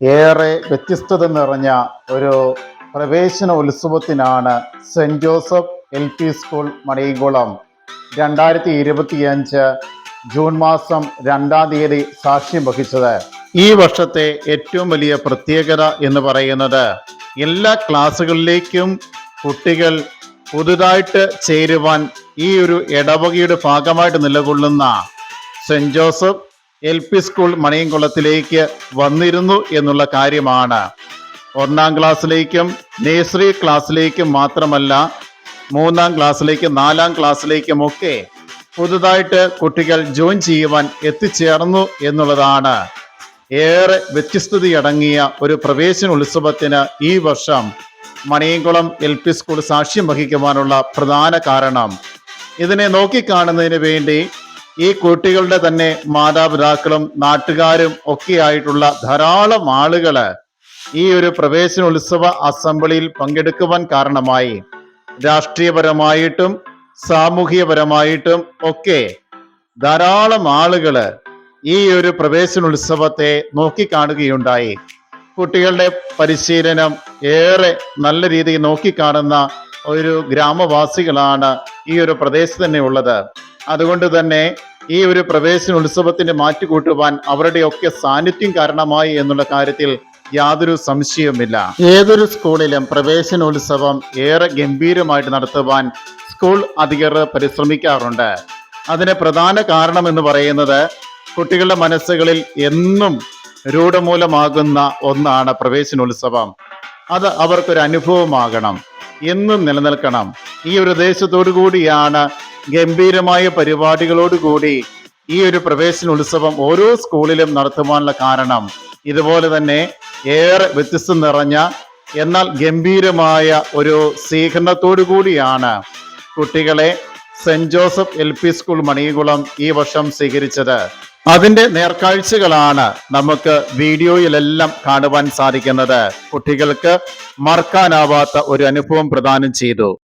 ഏറെ വ്യത്യസ്തത നിറഞ്ഞ ഒരു പ്രവേശന ഉത്സവത്തിനാണ് Saint Joseph L P school Maniyamkulam രണ്ടായിരത്തി ഇരുപത്തിയഞ്ച് ജൂൺ മാസം രണ്ടാം തീയതി സാക്ഷ്യം വഹിച്ചത്. ഈ വർഷത്തെ ഏറ്റവും വലിയ പ്രത്യേകത എന്ന് പറയുന്നത് എല്ലാ ക്ലാസ്സുകളിലേക്കും കുട്ടികൾ പുതുതായിട്ട് ചേരുവാൻ ഈ ഒരു ഇടവകയുടെ ഭാഗമായിട്ട് നിലകൊള്ളുന്ന Saint Joseph L P school മണിയംകുളത്തിലേക്ക് വന്നിരുന്നു എന്നുള്ള കാര്യമാണ്. ഒന്നാം ക്ലാസ്സിലേക്കും നേഴ്സറി ക്ലാസ്സിലേക്കും മാത്രമല്ല മൂന്നാം ക്ലാസ്സിലേക്കും നാലാം ക്ലാസ്സിലേക്കും ഒക്കെ പുതുതായിട്ട് കുട്ടികൾ ജോയിൻ ചെയ്യുവാൻ എത്തിച്ചേർന്നു എന്നുള്ളതാണ്. ഏറെ വ്യത്യസ്തതയടങ്ങിയ ഒരു പ്രവേശന ഉത്സവത്തിന് ഈ വർഷം മണിയംകുളം എൽ പി സ്കൂൾ സാക്ഷ്യം വഹിക്കുവാനുള്ള പ്രധാന കാരണം. ഇതിനെ നോക്കിക്കാണുന്നതിന് വേണ്ടി ഈ കുട്ടികളുടെ തന്നെ മാതാപിതാക്കളും നാട്ടുകാരും ഒക്കെ ആയിട്ടുള്ള ധാരാളം ആളുകൾ ഈ ഒരു പ്രവേശന ഉത്സവ അസംബ്ലിയിൽ പങ്കെടുക്കുവാൻ കാരണമായി. രാഷ്ട്രീയപരമായിട്ടും സാമൂഹികപരമായിട്ടും ഒക്കെ ധാരാളം ആളുകൾ ഈ ഒരു പ്രവേശന ഉത്സവത്തെ നോക്കിക്കാണുകയുണ്ടായി. കുട്ടികളുടെ പരിശീലനം ഏറെ നല്ല രീതിയിൽ നോക്കിക്കാണുന്ന ഒരു ഗ്രാമവാസികളാണ് ഈ ഒരു പ്രദേശത്ത് തന്നെ ഉള്ളത്. അതുകൊണ്ട് തന്നെ ഈ ഒരു പ്രവേശന ഉത്സവത്തിന് മാറ്റുകൂട്ടുവാൻ അവരുടെയൊക്കെ സാന്നിധ്യം കാരണമായി എന്നുള്ള കാര്യത്തിൽ യാതൊരു സംശയവുമില്ല. ഏതൊരു സ്കൂളിലും പ്രവേശനോത്സവം ഏറെ ഗംഭീരമായിട്ട് നടത്തുവാൻ സ്കൂൾ അധികൃതർ പരിശ്രമിക്കാറുണ്ട്. അതിന് പ്രധാന കാരണം എന്ന് പറയുന്നത് കുട്ടികളുടെ മനസ്സുകളിൽ എന്നും രൂഢമൂലമാകുന്ന ഒന്നാണ് പ്രവേശനോത്സവം. അത് അവർക്കൊരു അനുഭവമാകണം. എന്നും നിലനിൽക്കണം. ഈ ഒരു ഉദ്ദേശത്തോടു കൂടിയാണ് ഗംഭീരമായ പരിപാടികളോടുകൂടി ഈ ഒരു പ്രവേശന ഉത്സവം ഓരോ സ്കൂളിലും നടത്തുവാനുള്ള കാരണം ഇതുപോലെ തന്നെ ഏറെ വ്യത്യസ്തം നിറഞ്ഞ എന്നാൽ ഗംഭീരമായ ഒരു സ്വീകരണത്തോടു കൂടിയാണ് കുട്ടികളെ Saint Joseph L P school Manikulam ഈ വർഷം സ്വീകരിച്ചത്. അതിന്റെ നേർക്കാഴ്ചകളാണ് നമുക്ക് വീഡിയോയിലെല്ലാം കാണുവാൻ സാധിക്കുന്നത്. കുട്ടികൾക്ക് മറക്കാനാവാത്ത ഒരു അനുഭവം പ്രദാനം ചെയ്തു.